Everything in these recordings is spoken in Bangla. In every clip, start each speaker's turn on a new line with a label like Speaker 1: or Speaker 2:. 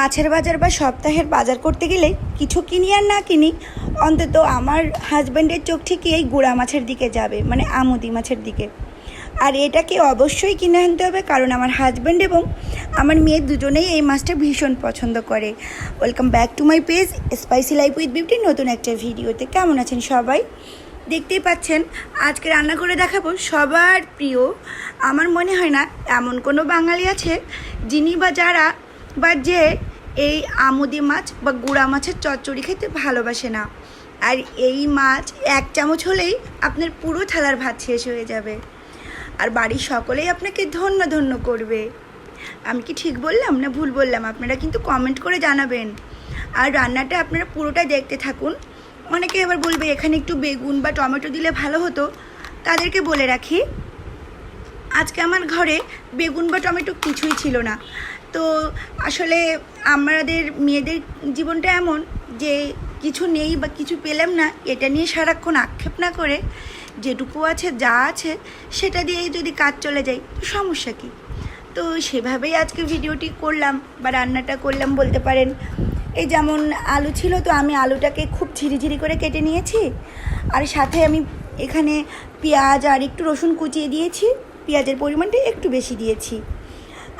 Speaker 1: মাছের বাজার বা সপ্তাহের বাজার করতে গেলে কিছু কিনি আর না কিনি, অন্তত আমার হাজব্যান্ডের চোখ ঠিকই এই গুড়া মাছের দিকে যাবে মানে আমুদি মাছের দিকে। আর এটাকে অবশ্যই কিনে আনতে হবে, কারণ আমার হাজব্যান্ড এবং আমার মেয়ে দুজনেই এই মাছটা ভীষণ পছন্দ করে। Welcome back to my page spicy life with beauty নতুন একটা ভিডিওতে। কেমন আছেন সবাই? দেখতেই পাচ্ছেন, আজকে রান্না করে দেখাবো সবার প্রিয়। আমার মনে হয় না এমন কোনো বাঙালি আছে যিনি বা যারা বা যে এই আমুদি মাছ বা গুড়া মাছের চচ্চড়ি খেতে ভালোবাসে না। আর এই মাছ এক চামচ হলেই আপনার পুরো থালার ভাত শেষ হয়ে যাবে। আর বাড়ির সকলেই আপনাকে ধন্য ধন্য করবে। আমি কি ঠিক বললাম না ভুল বললাম? আপনারা কিন্তু কমেন্ট করে জানাবেন। আর রান্নাটা আপনারা পুরোটা দেখতে থাকুন। অনেকে এবার বলবে, এখানে একটু বেগুন বা টমেটো দিলে ভালো হতো। তাদেরকে বলে রাখি, আজকে আমার ঘরে বেগুন বা টমেটো কিছুই ছিল না। তো আসলে আমাদের মেয়েদের জীবনটা এমন যে কিছু নেই বা কিছু পেলাম না, এটা নিয়ে সারাক্ষণ আক্ষেপ না করে, যেটুকু আছে যা আছে সেটা দিয়ে যদি কাজ চলে যায়, তো সমস্যা কী? তো সেভাবেই আজকে ভিডিওটি করলাম বা রান্নাটা করলাম বলতে পারেন। এই যেমন আলু ছিল, তো আমি আলুটাকে খুব ঝিরিঝিরি করে কেটে নিয়েছি। আর সাথে আমি এখানে পেঁয়াজ আর একটু রসুন কুচিয়ে দিয়েছি। পেঁয়াজের পরিমাণটা একটু বেশি দিয়েছি।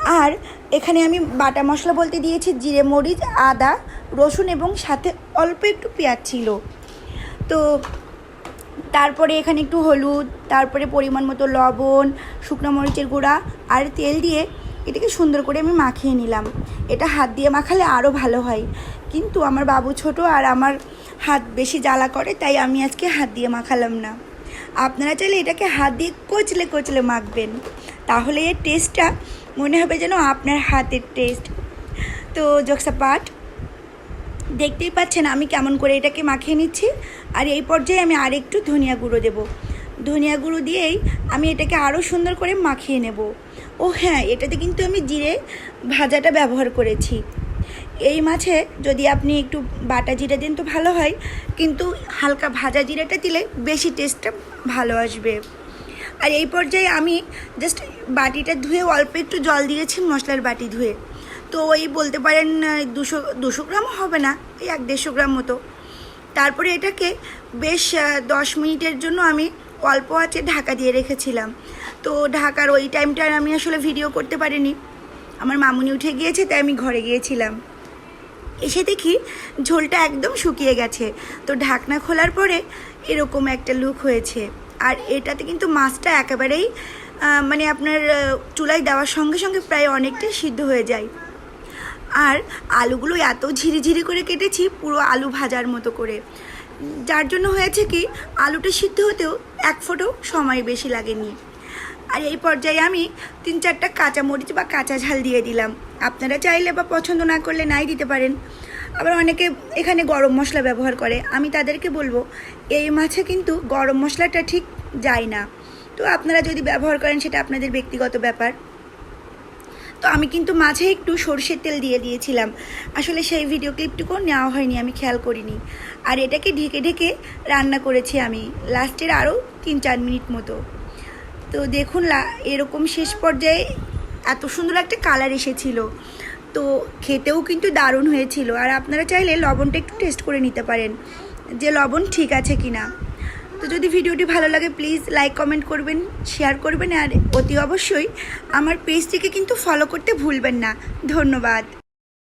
Speaker 1: আর এখানে আমি বাটা মশলা বলতে দিয়েছি, জিরে মরিচ, আদা, রসুন এবং সাথে অল্প একটু পেঁয়াজ ছিল। তো তারপরে এখানে একটু হলুদ, তারপরে পরিমাণ মতো লবণ, শুকনো মরিচের গুঁড়া আর তেল দিয়ে এটাকে সুন্দর করে আমি মাখিয়ে নিলাম। এটা হাত দিয়ে মাখালে আরও ভালো হয়। কিন্তু আমার বাবু ছোট আর আমার হাত বেশি জ্বালা করে, তাই আমি আজকে হাত দিয়ে মাখালাম না। আপনারা চাইলে এটাকে হাত দিয়ে কচলে কচলে মাখবেন। তাহলে এর টেস্টটা মনে হবে যেন আপনার হাতের টেস্ট। তো জোকসা পাট দেখতেই পাচ্ছেন আমি কেমন করে এটাকে মাখিয়ে নিচ্ছি। আর এই পর্যায়ে আমি আরেকটু ধনিয়া গুঁড়ো দেব। ধনিয়া গুঁড়ো দিয়েই আমি এটাকে আরও সুন্দর করে মাখিয়ে নেব। ও হ্যাঁ এটাতে কিন্তু আমি জিরে ভাজাটা ব্যবহার করেছি। এই মাছে যদি আপনি একটু বাটা জিরে দিন তো ভালো হয়, কিন্তু হালকা ভাজা জিরেটা দিলে বেশি টেস্টটা ভালো আসবে। আর এই পর্যায়ে আমি জাস্ট বাটিটা ধুয়ে অল্প একটু জল দিয়েছি মশলার বাটি ধুয়ে। তো ওই বলতে পারেন দুশো দুশো গ্রাম হবে না, এই এক দেড়শো গ্রাম মতো। তারপরে এটাকে বেশ দশ মিনিটের জন্য আমি অল্প আছে ঢাকা দিয়ে রেখেছিলাম। তো ঢাকার ওই টাইমটা আমি আসলে ভিডিও করতে পারিনি। আমার মামুনি উঠে গিয়েছে, তাই আমি ঘরে গিয়েছিলাম। এসে দেখি ঝোলটা একদম শুকিয়ে গেছে। তো ঢাকনা খোলার পরে এরকম একটা লুক হয়েছে। আর এটাতে কিন্তু মাছটা একেবারেই মানে আপনার চুলায় দেওয়ার সঙ্গে সঙ্গে প্রায় অনেকটাই সিদ্ধ হয়ে যায়। আর আলুগুলো এত ঝিরিঝিরি করে কেটেছি, পুরো আলু ভাজার মতো করে। যার জন্য হয়েছে কি, আলুটা সিদ্ধ হতেও এক ফোঁটো সময় বেশি লাগেনি। আর এই পর্যায়ে আমি তিন চারটা কাঁচা মরিচ বা কাঁচা ঝাল দিয়ে দিলাম। আপনারা চাইলে বা পছন্দ না করলে নাই দিতে পারেন। আবার অনেকে এখানে গরম মশলা ব্যবহার করে। আমি তাদেরকে বলব, এই মাছে কিন্তু গরম মশলাটা ঠিক যায় না। তো আপনারা যদি ব্যবহার করেন, সেটা আপনাদের ব্যক্তিগত ব্যাপার। তো আমি কিন্তু মাঝে একটু সর্ষের তেল দিয়ে দিয়েছিলাম। আসলে সেই ভিডিও ক্লিপটুকু নেওয়া হয়নি, আমি খেয়াল করিনি। আর এটাকে ঢেকে ঢেকে রান্না করেছি আমি লাস্টের আরও তিন চার মিনিট মতো। তো দেখুন এরকম শেষ পর্যায়ে এত সুন্দর একটা কালার এসেছিল। তো খেতেও কিন্তু দারুণ হয়েছিল। আর আপনারা চাইলে লবণটা একটু টেস্ট করে নিতে পারেন, যে লবণ ঠিক আছে কি না তো যদি ভিডিওটি ভালো লাগে প্লিজ লাইক কমেন্ট করবেন শেয়ার করবেন, আর অতি অবশ্যই আমার পেজটিকে কিন্তু ফলো করতে ভুলবেন না। ধন্যবাদ।